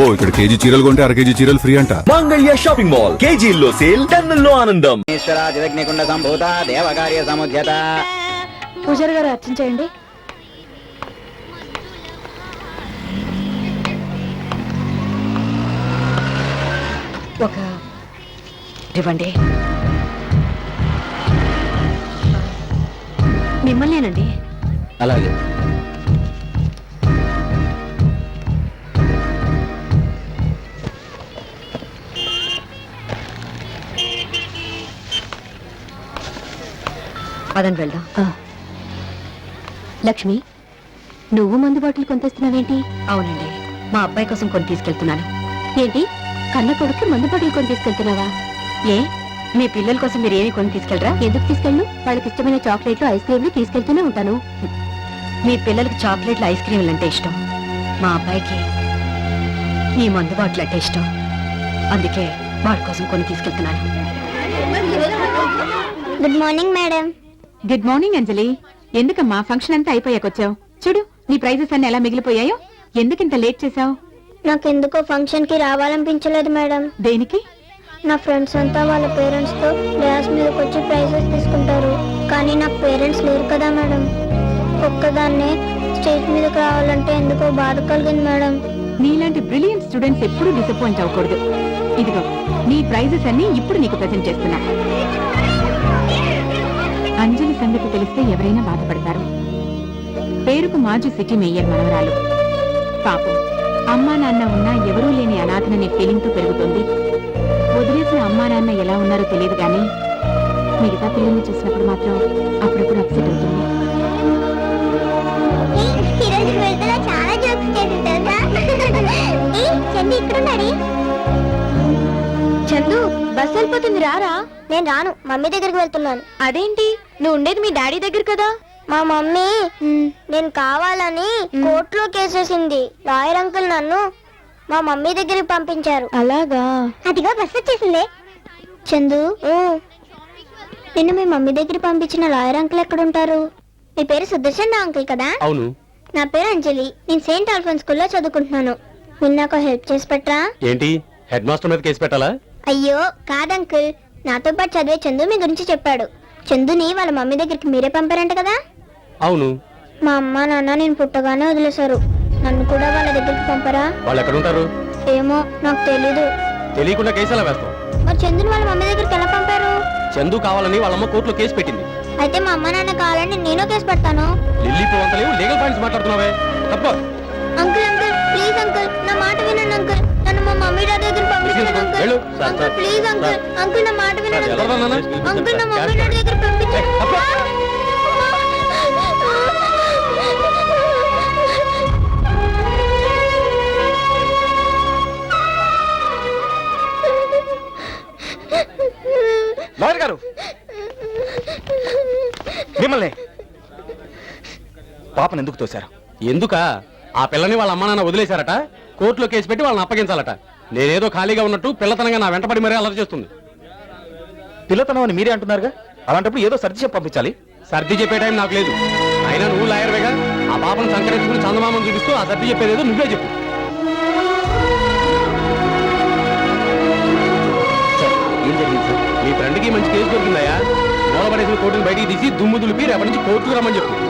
అబ్బో ఇక్కడ కేజీ చీరలు కొంటే అర కేజీ చీరలు ఫ్రీ అంట. మంగళ్య షాపింగ్ మాల్ కేజీల్లో సేల్ టన్నుల్లో ఆనందం. ఈశ్వరాజిగ్నికుండ సంభూత దేవకార్య సముద్యత. పూజారి గారు అర్చించేయండి ఒక ఇవ్వండి. మిమ్మల్నేనండి. అలాగే. పదండి వెళ్దాం. లక్ష్మి నువ్వు మందు బాటిల్ కొనితేస్తున్నావేంటి? అవునండి. మా అబ్బాయి కోసం కొని తీసుకెళ్తున్నాను. ఏంటి? కన్న కొడుకు మందు బాటిల్ కొని తీసుకెళ్తున్నావా? ఏ? మీ పిల్లల కోసం మీరు ఏమి కొని తీసుకెళ్ళరా? ఎందుకు తీసుకెళ్ళు? వాళ్ళకి ఇష్టమైన చాక్లెట్లు ఐస్ క్రీమ్లు తీసుకెళ్తూనే ఉంటాను. మీ పిల్లలకి చాక్లెట్లు ఐస్ క్రీమ్లు అంటే ఇష్టం. మా అబ్బాయికి ఈ మందు బాటిల్ అంటే ఇష్టం. అందుకే వాడి కోసం కొని తీసుకెళ్తున్నాను. Good morning madam. Good morning Anjali ఎందుకమ్మా ఫంక్షన్ అంతా అయిపోయాకొచ్చావు? చూడు నీ ప్రైజెస్ అన్ని ఎలా మిగిలిపోయాయో? ఎందుకింత లేట్ చేసావు నాకెందుకో ఫంక్షన్కి రావాలనిపించలేదు మేడం దేనికి? నా ఫ్రెండ్స్ అంతా వాళ్ళ పేరెంట్స్తో డ్యాన్స్ మీదకి వచ్చి ప్రైజెస్ తీసుకుంటారు. కానీ నాకు పేరెంట్స్ లేరు కదా మేడం ఒక్కదాన్నే స్టేజ్ మీదకి రావాలంటే ఎందుకో బాధ కలిగింది మేడం నీలాంటి బ్రిలియంట్ స్టూడెంట్స్ ఎప్పుడూ డిసప్పాయింట్ అవ్వకూడదు. ఇదిగో నీ ప్రైజెస్ అన్ని ఇప్పుడు నీకు ప్రజెంట్ చేస్తున్నా. అంజలి సంగతి తెలిస్తే ఎవరైనా బాధపడతారు. పేరుకు మాజీ సిటీ మేయర్ మనవరాలు. పాపం అమ్మా నాన్న ఉన్నా ఎవరూ లేని అనాథననే ఫీలింగ్తో పెరుగుతోంది. వదిలేసిన అమ్మా నాన్న ఎలా ఉన్నారో తెలియదు కానీ మిగతా పిల్లల్ని చూసినప్పుడు మాత్రం అప్పుడప్పుడు అప్సెట్ అవుతుంది. చందు బస్ వెళ్ళిపోతుంది రారా? నేను రాను మమ్మీ దగ్గరికి వెళ్తున్నాను. అదేంటి? నువ్వు ఉండేది మీ డాడీ దగ్గర కదా? మా మమ్మీ. నేను కావాలని కోర్టులో కేసేసింది లాయర్ అంకుల్ నన్ను మా మమ్మీ దగ్గరికి పంపించారు. అలాగా? అదిగో బస్ వచ్చేసింది. చందు నిన్ను మీ మమ్మీ దగ్గర పంపించిన లాయర్ అంకుల్ ఎక్కడ ఉంటారు మీ పేరు సుదర్శన్ అంకుల్ కదా? అవును. నా పేరు అంజలి. నేను సెయింట్ ఆల్ఫోన్ స్కూల్లో చదువుకుంటున్నాను. మీరు నాకు హెల్ప్ చేసి పెట్టరా? ఏంటి? హెడ్ మాస్టర్ మీద కేసు పెట్టాలా? అయ్యో కాదంకుల్ నాతో పాటు చదివే చందు మీ గురించి చెప్పాడు. చందుని వాళ్ళ మమ్మీ దగ్గరికి మీరే పంపారంట కదా? అవును. మా అమ్మ నాన్న నేను పుట్టగానే వదిలేశారు. నన్ను కూడా వాళ్ళ దగ్గరికి పంపరా? వాళ్ళు ఎక్కడ ఉంటారు ఏమో నాకు తెలీదు. తెలియకుండా కేసు ఎలా వేస్తాం మరి చందుని వాళ్ళ మమ్మీ దగ్గరికి ఎలా పంపారు? చందు కావాలని వాళ్ళమ్మ కోర్టులో కేసు పెట్టింది. అయితే మా అమ్మ నాన్న కావాలని నేను కేసు పెడతాను. లిల్లీ పువ్వంతలేవు లీగల్ పాయింట్స్ మాట్లాడుతున్నావే. తప్ప. అంకుల్ అంకుల్ ప్లీజ్ అంకుల్ నా మాట వినండి అంకుల్. నన్ను మా మమ్మీ డాడీ దగ్గర పంపించండి అంకుల్ వెళ్ళు. Sir, uncle sir. Please uncle sir. Uncle నా మాట వినండి సార్, ఎవరు నాన్న? అంకుల్ నా మమ్మీ డాడీ దగ్గర పంపించండి తప్ప. లాయర్ గారు మిమ్మల్ని పాపను ఎందుకు తోశారు ఎందుకా ఆ పిల్లని వాళ్ళ అమ్మ నాన్న వదిలేశారట కోర్టులో కేసు పెట్టి వాళ్ళని అప్పగించాలట. నేనేదో ఖాళీగా ఉన్నట్టు పిల్లతనంగా నా వెంటపడి మరీ అలర్ చేస్తుంది. పిల్లతనం అని మీరే అంటున్నారుగా? అలాంటప్పుడు ఏదో సర్ది చెప్పి పంపించాలి. సర్ది చెప్పే టైం నాకు లేదు. అయినా నువ్వు లాయర్వేగా ఆ పాపను సంకరించుకుని చందమామను చూపిస్తూ ఆ సర్ది చెప్పేదేదో నువ్వే చెప్పు. ఏం జరిగింది సార్? మీ ఫ్రెండ్కి మంచి కేసు దొరికిందయ్యా. మూలపడేసిన కోర్టును బయటికి తీసి దుమ్ము దులిపి రేపటి నుంచి కోర్టుకు రమ్మని చెప్పు.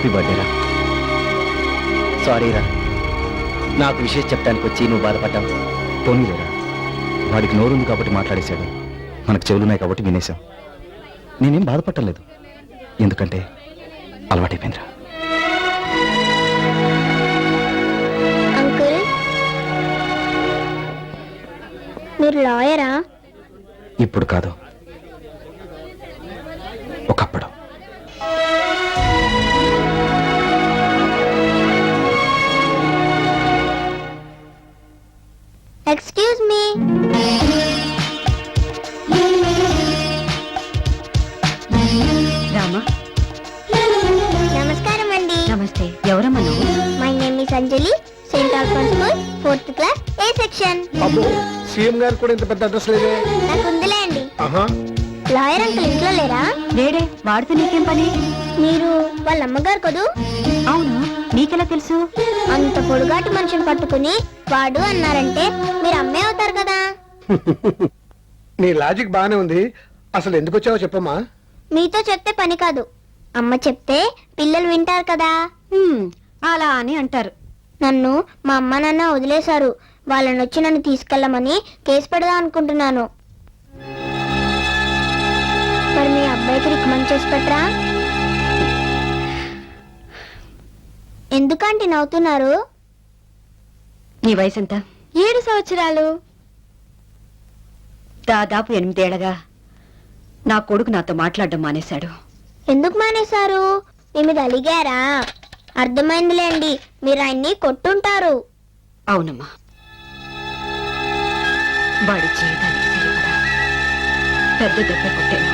హ్యాపీ బర్త్డే రా. సారీ రా. నాకు విషయం చెప్పడానికి వచ్చి నువ్వు బాధపడ్డావు. పోనీలేరా వాడికి నోరుంది కాబట్టి మాట్లాడేశాడు. మనకు చెవులున్నాయి కాబట్టి వినేశాం. నేనేం బాధపడలేదు ఎందుకంటే అలవాటైపోయిందిరా. అంకుల్ మీరు లాయరా? ఇప్పుడు కాదు. Excuse me Rama. నమస్కారం అండి. నమస్తే. ఎవరమ్మా నువ్వు? My name is Anjali Saint Alphonse school fourth class A section అబ్బో సీఎం గారు కూడా ఇంత పెద్ద అడ్రస్ లేదే. నాకు ఉందిలే అండి. ఆహా. లాయర్ అంకుల్ ఇంట్లో లేరా? లేడే వాడితే నీకేం పని? మీరు వాళ్ళ అమ్మగారు కదూ? అవును. నీకెలా తెలుసు? అంత పొడుగాటి మనిషిని పట్టుకుని వాడు అన్నారంటే మీరు అమ్మే అవుతారు కదా. నీ లాజిక్ బానే ఉంది. అసలు ఎందుకు వచ్చావో చెప్పమ్మా. మీతో చెప్తే పని కాదు. అమ్మ చెప్తే పిల్లలు వింటారు కదా. హ్మ్, అలా అని అంటారు. నన్ను మా అమ్మ నాన్న వదిలేశారు. వాళ్ళని వచ్చి నన్ను తీసుకెళ్ళమని కేసు పెడదాం అనుకుంటున్నాను. మరి మీ అబ్బాయికి రికమెండ్ చేసి పెట్టరా? ఎందుకంటే నవ్వుతున్నారు? నీ వయసు ఎంత ఏడు సంవత్సరాలు. దాదాపు ఎనిమిదేళ్ళగా నా కొడుకు నాతో మాట్లాడడం మానేశాడు. ఎందుకు మానేశారు? మీ మీద అలిగారా? అర్థమైందిలేండి మీరు ఆయన్ని కొట్టుంటారు. అవునమ్మా. వాడి జీవితానికి సరిపడా పెద్ద దెబ్బ కొట్టాను.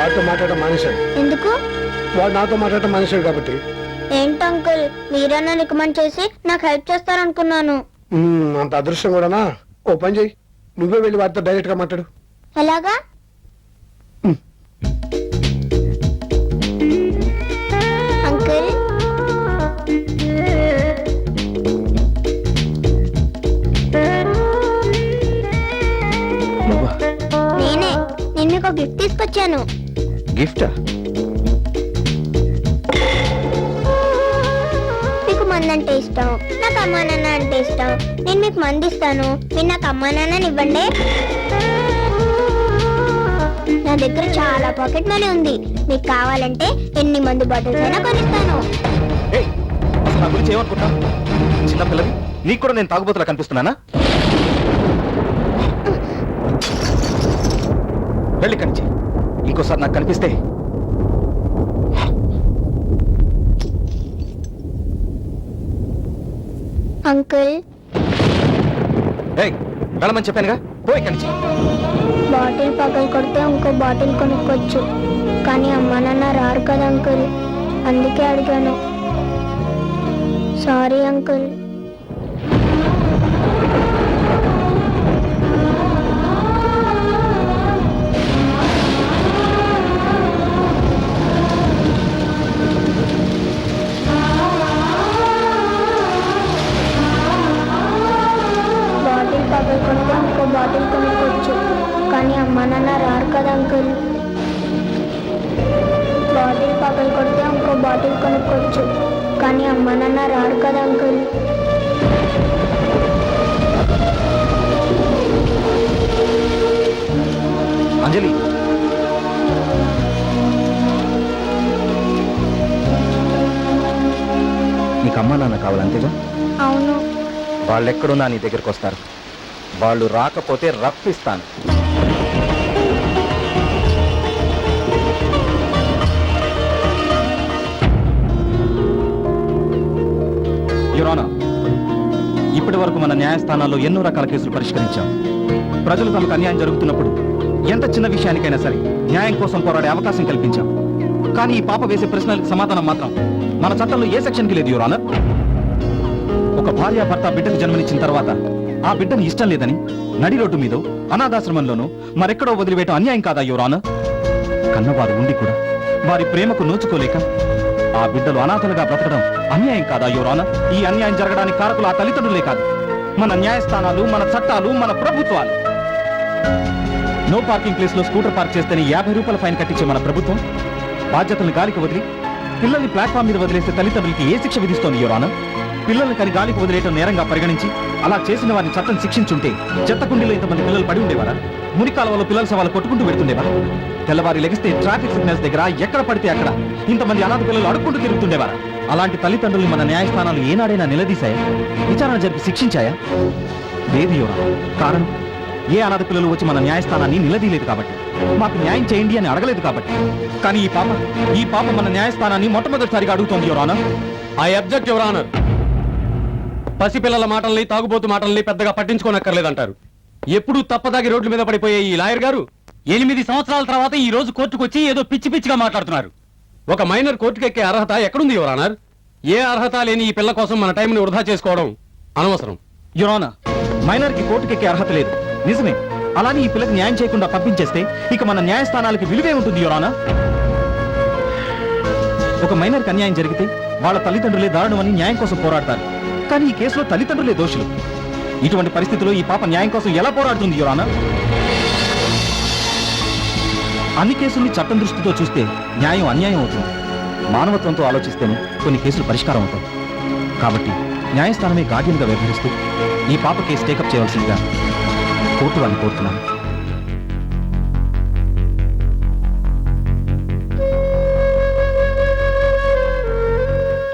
వాడితో మాట్లాడటం మానేశాడు. ఎందుకు? వాడు నాతో మాట్లాడటం మానేశాడు కాబట్టి. ఏంటి అంకుల్? మీరన్నా రికమెండ్ చేసి నాకు హెల్ప్ చేస్తారనుకున్నాను. మ్మ్, అంత అదృష్టం కూడానా? ఓ పని చెయ్యి. నువ్వే వెళ్ళి వాడితో డైరెక్ట్గా మాట్లాడు. ఎలాగా? అంకుల్? నేనే నేను. మీకు ఒక గిఫ్ట్ తీసుకొచ్చాను. గిఫ్టా? మీకు మంది అంటే ఇష్టం నాకు అమ్మా నాన్న అంటే ఇష్టం. నేను మీకు మంది ఇస్తాను మీరు నాకు అమ్మా నాన్నని ఇవ్వండి. నా దగ్గర చాలా పాకెట్ మనీ ఉంది. మీకు కావాలంటే ఎన్ని మంది బాటిల్స్ అయినా కొనిస్తాను. ఏయ్, అసలు నా గురించి ఏమనుకుంటా? చిన్నపిల్లవి నీకు కూడా నేను తాగుబోతులా కనిపిస్తున్నానా? వెళ్ళి కంచి ఇంకోసారి నాకు కనిపిస్తే. అంకుల్. ఏయ్ వెళ్ళమని చెప్పానుగా? పోయి కంచి బాటిల్ పగలు కొడితే ఇంకో బాటిల్ కొనుక్కోవచ్చు. కానీ అమ్మా నాన్న రారు కదా అంకుల్. అందుకే అడిగాను. Sorry uncle. బాటిల్ కొనుక్కోవచ్చు కానీ అమ్మా నాన్న రారు కదా అంకుల్? బాటిల్ పగలు కొడితే ఇంకో బాటిల్ కొనుక్కోవచ్చు. కానీ అమ్మా నాన్న రారు కదా అంకుల్? అంజలి. నీకు అమ్మా నాన్న కావాలంతేగా? అవును. వాళ్ళు ఎక్కడున్నా నీ దగ్గరకు వస్తారు వాళ్ళు రాకపోతే రప్పిస్తాను. యురానా ఇప్పటి వరకు మన న్యాయస్థానాల్లో ఎన్నో రకాల కేసులు పరిష్కరించాం. ప్రజలు తమకు అన్యాయం జరుగుతున్నప్పుడు ఎంత చిన్న విషయానికైనా సరే న్యాయం కోసం పోరాడే అవకాశం కల్పించాం. కానీ ఈ పాప వేసే ప్రశ్నలకు సమాధానం మాత్రం మన చట్టంలో ఏ సెక్షన్కి లేదు యురానర్ భార్యాభర్త భార్య భర్త బిడ్డకు జన్మనిచ్చిన తర్వాత ఆ బిడ్డను ఇష్టం లేదని నడి రోడ్డు మీద అనాథాశ్రమంలోనూ మరెక్కడో వదిలివేయటం అన్యాయం కాదా యువరాన కన్నవారు ఉండి కూడా వారి ప్రేమకు నోచుకోలేక ఆ బిడ్డలు అనాథలుగా బ్రతకడం అన్యాయం కాదా యువరాన ఈ అన్యాయం జరగడానికి కారకులు ఆ తల్లిదండ్రులే కాదు. మన న్యాయస్థానాలు మన చట్టాలు మన ప్రభుత్వాలు. నో పార్కింగ్ ప్లేస్లో స్కూటర్ పార్క్ చేస్తేనే యాభై రూపాయల ఫైన్ కట్టించే మన ప్రభుత్వం బాధ్యతలను గాలికి వదిలి పిల్లల్ని ప్లాట్ఫామ్ మీద వదిలేస్తే తల్లిదండ్రులకి ఏ శిక్ష విధిస్తోంది యువరాన పిల్లల్ని కని గాలికి వదిలేయటం నేరంగా పరిగణించి అలా చేసిన వారిని చట్టం శిక్షించుంటే చెత్త కుండీలో ఇంతమంది పిల్లలు పడి ఉండేవారా? మురికాలవలో పిల్లల సవాలు కొట్టుకుంటూ పెడుతుండేవారా తెల్లవారి లెగిస్తే ట్రాఫిక్ సిగ్నల్స్ దగ్గర ఎక్కడ పడితే అక్కడ ఇంతమంది అనాథ పిల్లలు అడుక్కుంటూ తిరుగుతుండేవారా? అలాంటి తల్లిదండ్రులు మన న్యాయస్థానాలు ఏనాడైనా నిలదీశాయా? విచారణ జరిపి శిక్షించాయా? లేదు యువరా కారణం? ఏ అనాథ పిల్లలు వచ్చి మన న్యాయస్థానాన్ని నిలదీయలేదు కాబట్టి? మాకు న్యాయం చేయండి అని అడగలేదు కాబట్టి. కానీ ఈ పాప ఈ పాప మన న్యాయస్థానాన్ని మొట్టమొదటిసారిగా అడుగుతోంది యువరానా ఐ అబ్జెక్ట్ యువర్ ఆనర్ పసిపిల్లల మాటల్ని తాగుబోతు మాటల్ని పెద్దగా పట్టించుకోనక్కర్లేదంటారు. ఎప్పుడూ తప్పదాగి రోడ్ల మీద పడిపోయే ఈ లాయర్ గారు ఎనిమిది సంవత్సరాల తర్వాత ఈ రోజు కోర్టుకు వచ్చి ఏదో పిచ్చి పిచ్చిగా మాట్లాడుతున్నారు. ఒక మైనర్ కోర్టుకెక్కే అర్హత ఎక్కడుంది యువర్ ఆనర్ ఏ అర్హత లేని ఈ పిల్ల కోసం మన టైంని వృధా చేసుకోవడం అనవసరం. యురానా మైనర్కి కోర్టుకెక్కే అర్హత లేదు. నిజమే. అలానే ఈ పిల్లకి న్యాయం చేయకుండా పంపించేస్తే ఇక మన న్యాయస్థానాలకి విలువే ఉంటుంది యోరానా ఒక మైనర్కి అన్యాయం జరిగితే వాళ్ళ తల్లిదండ్రులే దారుణమని న్యాయం కోసం పోరాడతారు. కానీ ఈ కేసులో తల్లిదండ్రులే దోషులు. ఇటువంటి పరిస్థితుల్లో ఈ పాప న్యాయం కోసం ఎలా పోరాడుతుంది యోరానా అన్ని కేసుల్ని చట్టం దృష్టితో చూస్తే న్యాయం అన్యాయం అవుతుంది. మానవత్వంతో ఆలోచిస్తేనే కొన్ని కేసులు పరిష్కారం అవుతాయి. కాబట్టి న్యాయస్థానమే గార్డియన్గా వ్యవహరిస్తూ ఈ పాప కేసు టేకప్ చేయవలసిందిగా కోర్టు వాళ్ళని కోరుతున్నాను.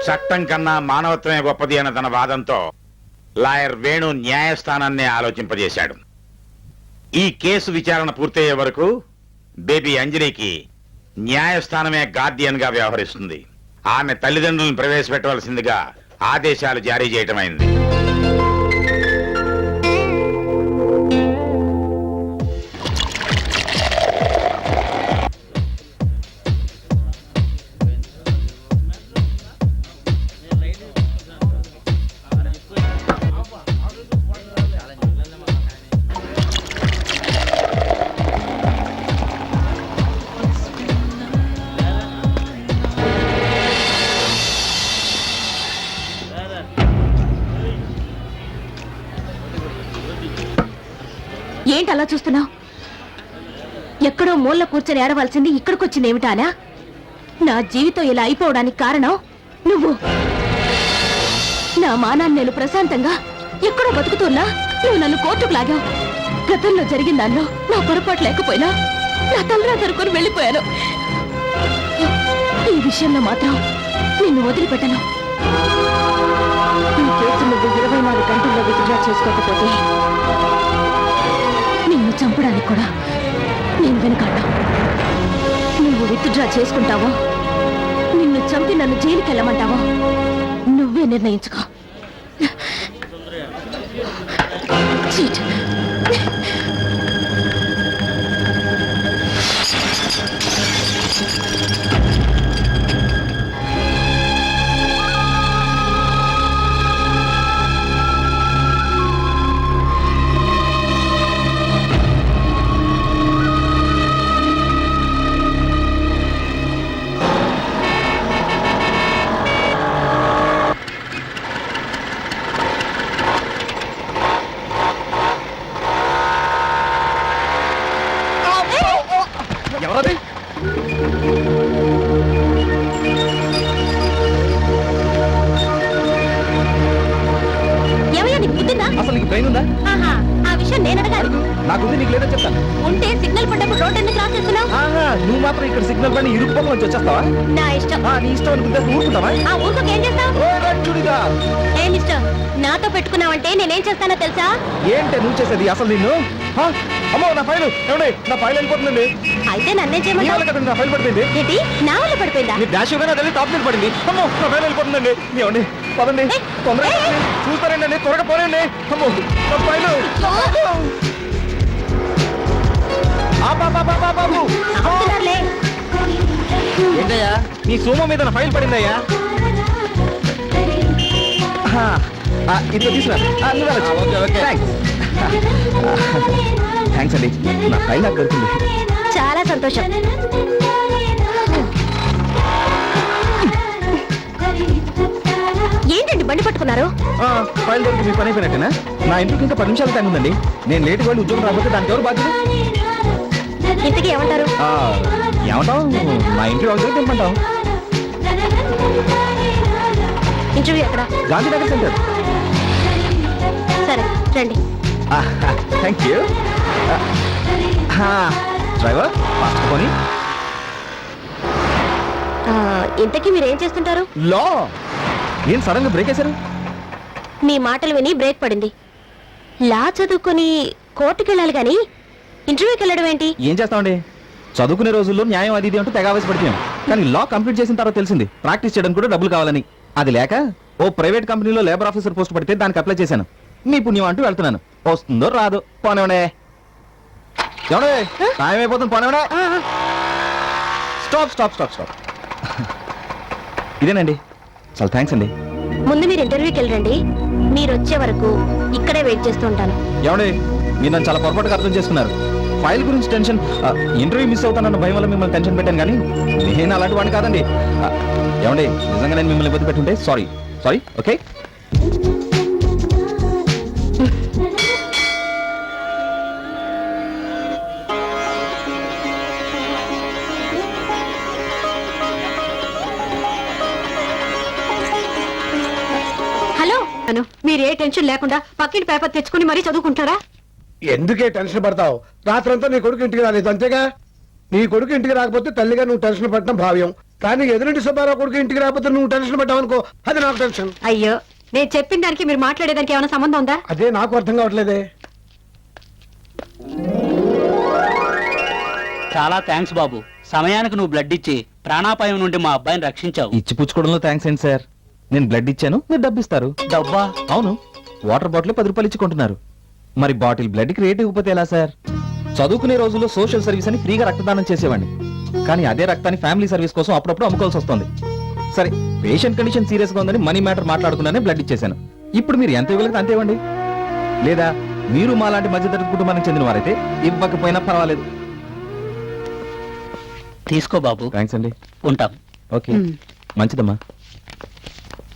చట్టం కన్నా మానవత్వమే గొప్పది అన్న తన వాదంతో లాయర్ వేణు న్యాయస్థానాన్ని ఆలోచింపజేశాడు. ఈ కేసు విచారణ పూర్తయ్యే వరకు బేబీ అంజలికి న్యాయస్థానమే గార్డియన్గా వ్యవహరిస్తుంది. ఆమె తల్లిదండ్రులను ప్రవేశపెట్టవలసిందిగా ఆదేశాలు జారీ చేయటమైంది. అలా చూస్తున్నావు? ఎక్కడో మూల కూర్చొని ఏడవలసింది ఇక్కడికొచ్చింది ఏమిటానా నా జీవితం ఇలా అయిపోవడానికి కారణం నువ్వు. నా మానాన్ని నేను ప్రశాంతంగా ఎక్కడో బతుకుతున్నా నువ్వు నన్ను కోర్టుకు లాగావు. గతంలో జరిగిన దానిలో నా పొరపాటు లేకపోయినా నా తలరా తరుకొని వెళ్ళిపోయాను. ఈ విషయంలో మాత్రం నిన్ను వదిలిపెట్టను. ఈ కేసు నువ్వు ఇరవై నాలుగు గంటల్లో విత్డ్రా చేసుకోకపోతే నిన్ను చంపడానికి కూడా నేను వెనకాడ నువ్వు విత్డ్రా చేసుకుంటావా? నిన్ను చంపి నన్ను జైలుకి వెళ్ళమంటావా? నువ్వే నిర్ణయించుకో. చీట్. అసలు నీకు బ్రెయిన్ ఉందా? ఆ విషయం నేను అడగాలి. నాకుంది నీకు లేదని చెప్తాను. ఉంటే సిగ్నల్ పడ్డప్పుడు రోడ్ ఎందుకు క్రాస్ చేస్తున్నావు? నువ్వు మాత్రం ఇక్కడ సిగ్నల్ వచ్చి వచ్చేస్తావా? నా ఇష్టం. నీ ఇష్టం అనుకుంటే ఊరుకుంటావా? ఆ ఊరుకోకి ఏం చేస్తావు. ఏ మిస్టర్ నాతో పెట్టుకున్నావంటే నేనేం చేస్తానో తెలుసా? ఏంటే నువ్వు చేసేది అసలు నిన్ను? అమ్మో నా ఫైల్. ఏమండి నా ఫైల్ వెళ్ళిపోతుందండి. అయితే నన్నేం నీ వల్ల చేయమంటావు కదండి నా ఫైల్ పడిపోయింది. ఏంటి? నా వల్ల పడిపోయిందా? మీ డాష్ ఇవ్వగానే అది టాప్ మీద పడింది. అమ్మో నా ఫైల్ వెళ్ళిపోతుందండి. ఏమండి? పదండి. ఏయ్, తొందరగా ఏయ్, ఏయ్. చూస్తారండి త్వరగా పోనండి అమ్మో నా ఫైల్. బాబా ఆపుతున్నారులే. ఏంటయ్యా? నీ సోమ మీద నా ఫైల్ పడిందయ్యా? ఆహా, ఆ, తీసుకురా ఆ, నువ్వు వెళ్ళొచ్చు. థాంక్స్. థ్యాంక్స్ అండి నా ఫైల్ నాకు దొరికింది. చాలా సంతోషం. ఏంటండి బండి పట్టుకున్నారు? ఫైల్ దొరికి మీ పని అయిపోయినట్టేనా? నా ఇంటికి ఇంకా పది నిమిషాలు టైం ఉందండి. నేను లేట్ వెళ్ళి ఉద్యోగం రాకపోతే దానికి ఎవరు బాధ్యత ఇంతకీ ఏమంటారు? ఆ, ఏమంటావు? మా ఇంట్లో వాళ్ళతో తెమ్మంటాం ఇంటర్వ్యూ ఎక్కడ? గాంధీనగర్ సెంటర్ సరే రండి. థ్యాంక్ యూ డ్రైవర్ ఇంతకీ మీరు ఏం చేస్తుంటారు? లో ఏం సడన్గా బ్రేక్ వేశారు? మీ మాటలు విని బ్రేక్ పడింది. లా చదువుకొని కోర్టుకి వెళ్ళాలి కానీ ఇంటర్వ్యూకి వెళ్ళడం ఏంటి? ఏం చేస్తామండి? చదువుకునే రోజుల్లో న్యాయం అది ఇది అంటూ తెగ ఆవేశపడిపోయాం. కానీ లా కంప్లీట్ చేసిన తర్వాత తెలిసింది. ప్రాక్టీస్ చేయడానికి కూడా డబ్బులు కావాలని. అది లేక ఓ ప్రైవేట్ కంపెనీలో లేబర్ ఆఫీసర్ పోస్ట్ పడితే దానికి అప్లై చేశాను. మీ పుణ్యం అంటూ వెళ్తున్నాను. వస్తుందో రాదు పోనేవడే ఏమండే టైం అయిపోతుంది పోనేవడే స్టాప్ స్టాప్ స్టాప్ స్టాప్. ఇదేనండి. చాలా థ్యాంక్స్ అండి. ముందు మీరు ఇంటర్వ్యూకి వెళ్ళండి మీరు వచ్చే వరకు ఇక్కడే వెయిట్ చేస్తూ ఉంటాను. ఏమండి మీరు నన్ను చాలా పొరపాటుగా అర్థం చేసుకున్నారు. ఫైల్ గురించి టెన్షన్ ఇంటర్వ్యూ మిస్ అవుతానన్న భయం వల్ల మిమ్మల్ని టెన్షన్ పెట్టాను కానీ నేను అలాంటి వాడిని కాదండి. ఏమండి నిజంగా నేను మిమ్మల్ని ఇబ్బంది పెట్టుంటే సారీ. Sorry okay? అను మీరు ఏ టెన్షన్ లేకుండా పక్కింటి పేపర్ తెచ్చుకుని మరీ చదువుకుంటారా ఎందుకే టెన్షన్ పడతావు? రాత్రంతా నీ కొడుకు ఇంటికి రాలేదు అంతేగా? నీ కొడుకు ఇంటికి రాకపోతే తల్లిగా నువ్వు టెన్షన్ పడటం భావ్యం. కానీ ఎదురింటి సుబ్బారావు కొడుకు ఇంటికి రాకపోతే నువ్వు టెన్షన్ పడ్డావు అనుకో అది నాకు టెన్షన్. అయ్యో నేను చెప్పిన దానికి మీరు మాట్లాడేదానికి ఏమైనా సంబంధం ఉందా? అదే నాకు అర్థం కావట్లేదే. చాలా థ్యాంక్స్ బాబు. సమయానికి నువ్వు బ్లడ్ ఇచ్చి ప్రాణాపాయం నుండి మా అబ్బాయిని రక్షించావు. ఇచ్చి పుచ్చుకోవడంలో థ్యాంక్స్ ఏంటి సార్? నేను బ్లడ్ ఇచ్చాను మీరు డబ్బు ఇస్తారు డబ్బా? అవును. వాటర్ బాటిల్ పది రూపాయలు ఇచ్చి కొంటున్నారు. మరి బాటిల్ బ్లడ్కి రేట్ ఇవ్వకపోతే ఎలా సార్ చదువుకునే రోజుల్లో సోషల్ సర్వీస్ అని ఫ్రీగా రక్తదానం చేసేవాడిని. కానీ అదే రక్తాన్ని ఫ్యామిలీ సర్వీస్ కోసం అప్పుడప్పుడు అమ్ముకోవాల్సి వస్తుంది. సరే పేషెంట్ కండిషన్ సీరియస్గా ఉందని మనీ మ్యాటర్ మాట్లాడుకున్నానే బ్లడ్ ఇచ్చేశాను. ఇప్పుడు మీరు ఎంత ఇవ్వగలిగితే అంతే ఇవ్వండి. లేదా మీరు మా లాంటి మధ్యతరగతి కుటుంబానికి చెందిన వారైతే ఇవ్వకపోయినా పర్వాలేదు. తీసుకో బాబు. థ్యాంక్స్ అండి. ఉంటాం. ఓకే. మంచిదమ్మా.